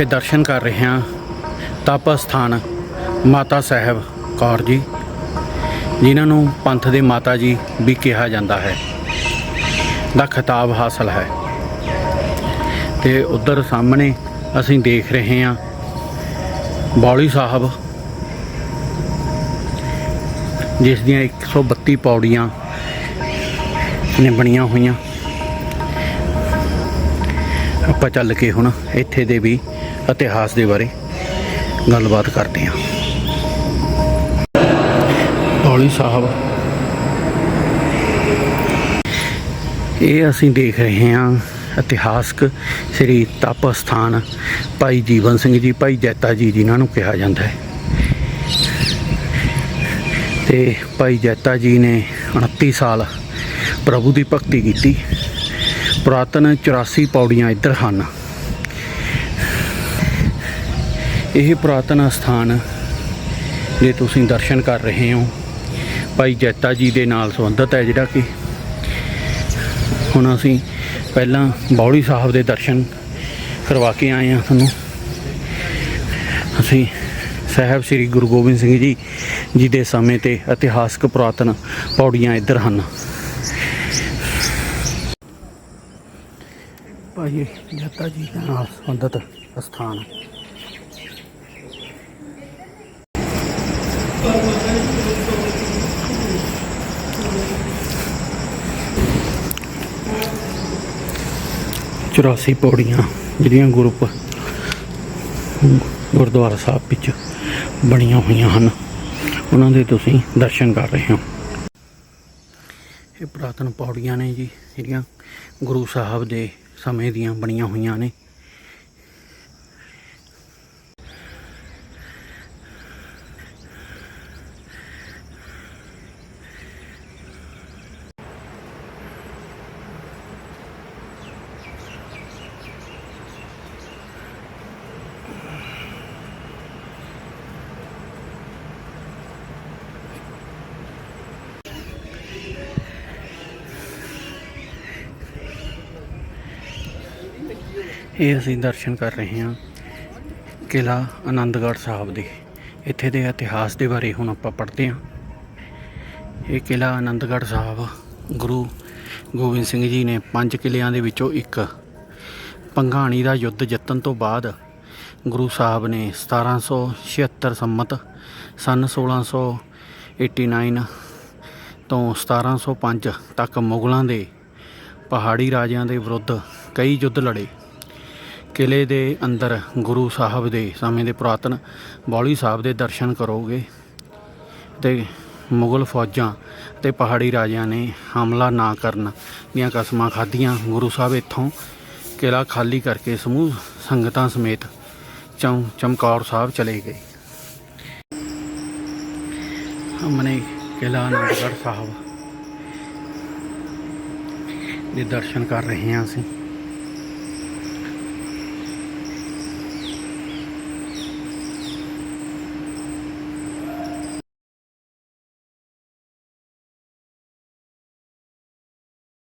ਇਹ ਦਰਸ਼ਨ ਕਰ ਰਹੇ ਹਾਂ। ਤਪ ਸਥਾਨ ਮਾਤਾ ਸਾਹਿਬ ਕੌਰ ਜੀ, ਜਿਨ੍ਹਾਂ ਨੂੰ ਪੰਥ ਦੇ ਮਾਤਾ ਜੀ ਵੀ ਕਿਹਾ ਜਾਂਦਾ ਹੈ। ਦਾ ਖਿਤਾਬ ਹਾਸਲ ਹੈ। ਤੇ ਉਧਰ ਸਾਹਮਣੇ ਅਸੀਂ ਦੇਖ ਰਹੇ ਹਾਂ ਬੌਲੀ ਸਾਹਿਬ, ਜਿਸ ਦੀਆਂ 132 ਪੌੜੀਆਂ ਨੇ ਬਣੀਆਂ ਹੋਈਆਂ। ਆਪਾਂ ਚੱਲ ਕੇ ਹੁਣ ਇੱਥੇ ਦੇ ਵੀ ਇਤਿਹਾਸ ਦੇ ਬਾਰੇ ਗੱਲਬਾਤ ਕਰਦੇ ਹਾਂ। ਹੌਲੀ ਸਾਹਿਬ, ਇਹ ਅਸੀਂ ਦੇਖ ਰਹੇ ਹਾਂ ਇਤਿਹਾਸਕ ਸ੍ਰੀ ਤਪ ਸਥਾਨ ਭਾਈ ਜੀਵਨ ਸਿੰਘ ਜੀ, ਭਾਈ ਜੈਤਾ ਜੀ ਜਿਨ੍ਹਾਂ ਨੂੰ ਕਿਹਾ ਜਾਂਦਾ ਹੈ। ਤੇ ਭਾਈ ਜੈਤਾ ਜੀ ਨੇ 29 ਸਾਲ ਪ੍ਰਭੂ ਦੀ ਭਗਤੀ ਕੀਤੀ। ਪੁਰਾਤਨ 84 ਪੌੜੀਆਂ ਇੱਧਰ ਹਨ। ਇਹ ਪੁਰਾਤਨ ਸਥਾਨ ਜੇ ਤੁਸੀਂ ਦਰਸ਼ਨ ਕਰ ਰਹੇ ਹੋ, ਭਾਈ ਜੈਤਾ ਜੀ ਦੇ ਨਾਲ ਸੰਬੰਧਿਤ ਹੈ ਜਿਹੜਾ ਕਿ। ਹੁਣ ਅਸੀਂ ਪਹਿਲਾਂ ਬੌੜੀ ਸਾਹਿਬ ਦੇ ਦਰਸ਼ਨ ਕਰਵਾ ਕੇ ਆਏ ਹਾਂ ਤੁਹਾਨੂੰ। ਅਸੀਂ ਸਾਹਿਬ ਸ੍ਰੀ ਗੁਰੂ ਗੋਬਿੰਦ ਸਿੰਘ ਜੀ ਜੀ ਦੇ ਸਮੇਂ ਤੇ ਇਤਿਹਾਸਕ ਪੁਰਾਤਨ ਪੌੜੀਆਂ ਇੱਧਰ ਹਨ। ਭਾਈ ਜੱਤਾ ਜੀ ਦੇ ਨਾਲ ਸੰਬੰਧਿਤ ਸਥਾਨ ਚੁਰਾਸੀ ਪੌੜੀਆਂ ਜਿਹੜੀਆਂ ਗਰੁੱਪ ਗੁਰਦੁਆਰਾ ਸਾਹਿਬ ਵਿੱਚ ਬਣੀਆਂ ਹੋਈਆਂ ਹਨ। ਉਹਨਾਂ ਦੇ ਤੁਸੀਂ ਦਰਸ਼ਨ ਕਰ ਰਹੇ ਹੋ। ਇਹ ਪੁਰਾਤਨ ਪੌੜੀਆਂ ਨੇ ਜੀ ਜਿਹੜੀਆਂ ਗੁਰੂ ਸਾਹਿਬ ਦੇ ਸਮੇਂ ਦੀਆਂ ਬਣੀਆਂ ਹੋਈਆਂ ਨੇ। ਇਹ ਅਸੀਂ ਦਰਸ਼ਨ ਕਰ ਰਹੇ ਹਾਂ ਕਿਲਾ ਆਨੰਦਗੜ੍ਹ ਸਾਹਿਬ ਦੇ। ਇੱਥੇ ਦੇ ਇਤਿਹਾਸ ਦੇ ਬਾਰੇ ਹੁਣ ਆਪਾਂ ਪੜ੍ਹਦੇ ਹਾਂ। ਇਹ ਕਿਲਾ ਆਨੰਦਗੜ੍ਹ ਸਾਹਿਬ, ਗੁਰੂ ਗੋਬਿੰਦ ਸਿੰਘ ਜੀ ਨੇ ਪੰਜ ਕਿਲਿਆਂ ਦੇ ਵਿੱਚੋਂ ਇੱਕ ਪੰਘਾਣੀ ਦਾ ਯੁੱਧ ਜਿੱਤਣ ਤੋਂ ਬਾਅਦ ਗੁਰੂ ਸਾਹਿਬ ਨੇ 1776 ਸੰਮਤ ਸਨ 1689 ਤੋਂ 1705 ਤੱਕ ਮੁਗਲਾਂ ਦੇ ਪਹਾੜੀ ਰਾਜਿਆਂ ਦੇ ਵਿਰੁੱਧ ਕਈ ਯੁੱਧ ਲੜੇ। ਕਿਲੇ ਦੇ ਅੰਦਰ ਗੁਰੂ ਸਾਹਿਬ ਦੇ ਸਮੇਂ ਦੇ ਪੁਰਾਤਨ ਬੌਲੀ ਸਾਹਿਬ ਦੇ ਦਰਸ਼ਨ ਕਰੋਗੇ ਤੇ ਮੁਗਲ ਫੌਜਾਂ ਤੇ ਪਹਾੜੀ ਰਾਜਿਆਂ ਨੇ ਹਮਲਾ ਨਾ ਕਰਨ ਦੀਆਂ ਕਸਮਾਂ ਖਾਧੀਆਂ। ਗੁਰੂ ਸਾਹਿਬ ਇੱਥੋਂ ਕਿਲਾ ਖਾਲੀ ਕਰਕੇ ਸਮੂਹ ਸੰਗਤਾਂ ਸਮੇਤ ਚੌਂ ਚਮਕੌਰ ਸਾਹਿਬ ਚਲੇ ਗਏ। ਹਮਨੇ ਕਿਲਾ ਅਨੰਦਗੜ੍ਹ ਸਾਹਿਬ ਦੇ ਦਰਸ਼ਨ ਕਰ ਰਹੇ ਹਾਂ ਅਸੀਂ।